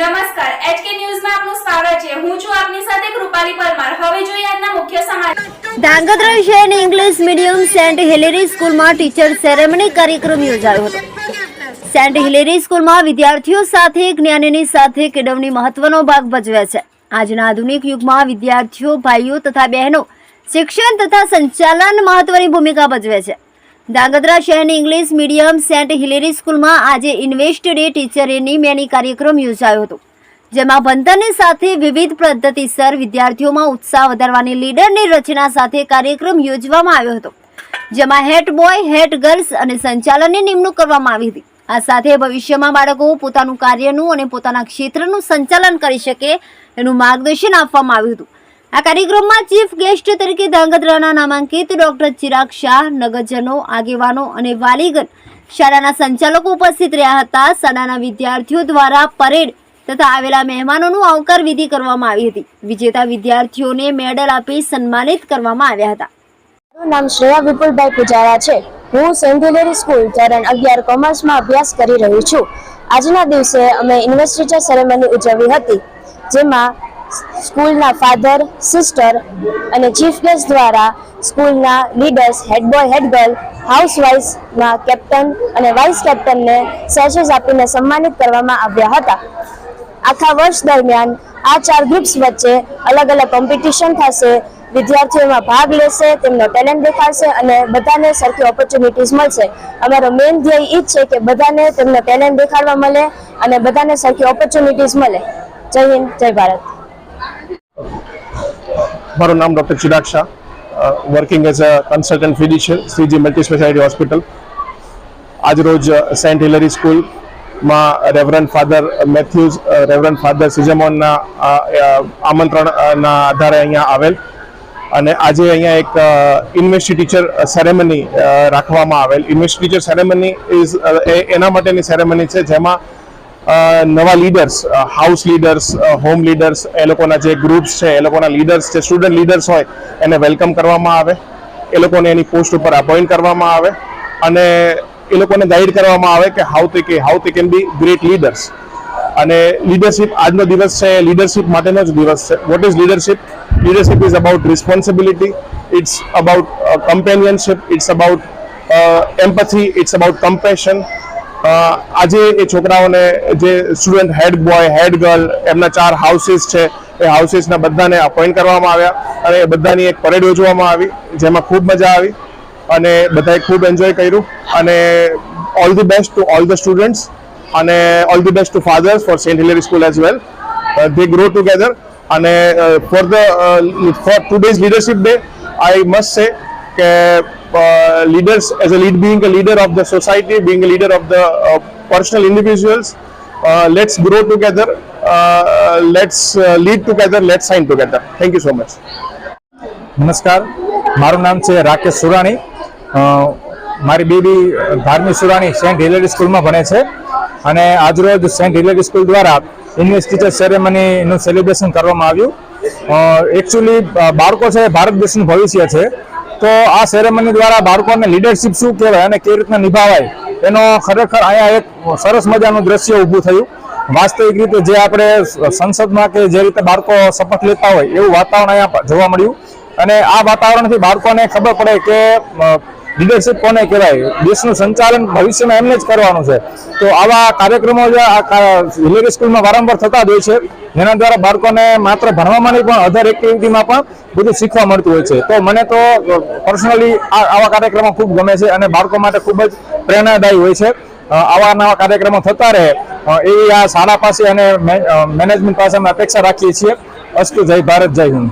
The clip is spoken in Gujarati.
નમસ્કાર, એચકે ન્યૂઝમાં આપનું સ્વાગત છે. હું છું આપની સાથે કૃપાલી પરમાર. હવે જોઈએ આજના મુખ્ય સમાચાર. ધાંગધ્રા શહેરની ઇંગ્લિશ મીડિયમ સેન્ટ હિલેરી સ્કૂલમાં ટીચર સેરેમની કાર્યક્રમ યોજાયો હતો. સેન્ટ હિલેરી સ્કૂલમાં વિદ્યાર્થીઓ સાથે જ્ઞાનની સાથે કેળવણી મહત્વનો ભાગ ભજવે છે. આજના આધુનિક યુગમાં વિદ્યાર્થીઓ, ભાઈઓ તથા બહેનો શિક્ષણ તથા સંચાલન મહત્વની ભૂમિકા ભજવે છે. ધાંગધ્રા શહેરની ઇંગ્લિશ મીડિયમ સેન્ટ હિલેરી સ્કૂલમાં આજે ઇન્વેસ્ટ ડે ટીચર મેની કાર્યક્રમ યોજાયો હતો, જેમાં ભણતરની સાથે વિવિધ પદ્ધતિસર વિદ્યાર્થીઓમાં ઉત્સાહ વધારવાની લીડરની રચના સાથે કાર્યક્રમ યોજવામાં આવ્યો હતો, જેમાં હેડ બોય હેડ ગર્લ્સ અને સંચાલનની નિમણૂક કરવામાં આવી હતી. આ સાથે ભવિષ્યમાં બાળકો પોતાનું કાર્યનું અને પોતાના ક્ષેત્રનું સંચાલન કરી શકે એનું માર્ગદર્શન આપવામાં આવ્યું હતું. આ કાર્યક્રમમાં ચીફ ગેસ્ટ તરીકે ધાંગધ્રાના નામાંકિત ડોક્ટર ચિરાગ શાહ, નગરજનો, આગેવાનો અને વાલીગણ શાળાના સંચાલકો ઉપસ્થિત રહ્યા હતા. શાળાના વિદ્યાર્થીઓ દ્વારા પરેડ તથા આવેલા મહેમાનોનું આવકાર વિધિ કરવામાં આવી હતી. વિજેતા વિદ્યાર્થીઓને મેડલ આપી સન્માનિત કરવામાં આવ્યા હતા. મારું નામ શ્રેયા વિપુલભાઈ પુજારા છે. હું સેન્ટિલરી સ્કૂલ ધોરણ અગિયાર કોમર્સમાં અભ્યાસ કરી રહી છું. આજના દિવસે અમે ઇન્વેસ્ટિચર સેરેમની ઉજવી હતી, જેમાં સ્કૂલના ફાધર, સિસ્ટર અને ચીફ ગેસ્ટ દ્વારા સ્કૂલના leaders, head boy, head girl હાઉસવાઇફના captain અને વાઇસ કેપ્ટનને સેશેસ આપીને સન્માનિત કરવામાં આવ્યા હતા. આખા વર્ષ દરમિયાન આ ચાર ગ્રુપ્સ વચ્ચે અલગ અલગ કોમ્પિટિશન થશે. વિદ્યાર્થીઓમાં ભાગ લેશે, તેમનો ટેલેન્ટ દેખાડશે અને બધાને સરખી ઓપોર્ચ્યુનિટીઝ મળશે. અમારો મેઇન ધ્યેય એ જ છે કે બધાને તેમનો ટેલેન્ટ દેખાડવા મળે અને બધાને સરખી ઓપોર્ચ્યુનિટીઝ મળે. જય હિન્દ, જય ભારત. મારું નામ doctor Chirag Shah working as a consultant physician Shriji multi speciality hospital આજરોજ સેન્ટ હિલરી સ્કૂલમાં reverend father Mathews reverend father સિઝમોનના આમંત્રણના આધારે અહીંયા આવેલ. અને આજે અહીંયા એક ઇન્વેસ્ટી ટીચર સેરેમની રાખવામાં આવેલ. ઇન્વેસ્ટી ટીચર સેરેમની ઇઝ એના માટેની સેરેમની છે, જેમાં નવા leaders house leaders home leaders એ લોકોના જે ગ્રુપ્સ છે, એ લોકોના લીડર્સ જે સ્ટુડન્ટ લીડર્સ હોય, એને વેલકમ કરવામાં આવે. એ લોકોને એની પોસ્ટ ઉપર અપોઇન્ટ કરવામાં આવે અને એ લોકોને ગાઈડ કરવામાં આવે કે હાઉ તે કે હાઉ તે કેન બી ગ્રેટ લીડર્સ અને લીડરશિપ આજનો દિવસ છે લીડરશિપ માટેનો જ દિવસ છે. What is leadership leadership is about responsibility it's about companionship it's about empathy it's about compassion આજે એ છોકરાઓને જે student head boy head girl એમના ચાર હાઉસીસ છે, એ હાઉસીસના બધાને અપોઇન્ટ કરવામાં આવ્યા અને એ બધાની એક પરેડ યોજવામાં આવી, જેમાં ખૂબ મજા આવી અને બધાએ ખૂબ એન્જોય કર્યું અને all the best to all the students અને all the best to fathers for Saint Hilary school as well the grow together અને for the for two days leadership day I must say કે uh, leaders as a lead being a leader of the society being a leader of the uh, personal individuals uh, let's grow together uh, let's uh, lead together let's sign together thank you so much નમસ્કાર મારું નામ છે રાકેશ સુરાણી મારી બેબી ધાર્મિક સુરાણી સેન્ટ હિલેરી સ્કૂલમાં ભણે છે અને આજરોજ સેન્ટ હિલેરી સ્કૂલ દ્વારા ઇંગ્લિશ ટીચર સેરેમનીનું સેલિબ્રેશન કરવામાં આવ્યું એકચ્યુઅલી બાળકો છે ભારત દેશનું ભવિષ્ય છે તો આ સેરેમની દ્વારા બાળકોને લીડરશિપ શું કહેવાય અને કેવી રીતના નિભાવાય, એનો ખરેખર અહીંયા એક સરસ મજાનું દ્રશ્ય ઊભું થયું. વાસ્તવિક રીતે જે આપણે સંસદમાં કે જે રીતે બાળકો શપથ લેતા હોય એવું વાતાવરણ અહીંયા જોવા મળ્યું. અને આ વાતાવરણથી બાળકોને ખબર પડે કે લીડરશિપ કોને કહેવાય? દેશનું સંચાલન ભવિષ્યમાં એમને જ કરવાનું છે. તો આવા કાર્યક્રમો જે હિલેરી સ્કૂલમાં વારંવાર થતા જ હોય છે, જેના દ્વારા બાળકોને માત્ર ભણવામાં નહીં પણ અધર એક્ટિવિટીમાં પણ બધું શીખવા મળતું હોય છે. તો મને તો પર્સનલી આવા કાર્યક્રમો ખૂબ ગમે છે અને બાળકો માટે ખૂબ જ પ્રેરણાદાયી હોય છે. આવા નવા કાર્યક્રમો થતા રહે એ આ શાળા પાસે અને મેનેજમેન્ટ પાસે અમે અપેક્ષા રાખીએ છીએ. અસ્તુ, જય ભારત, જય હિન્દ.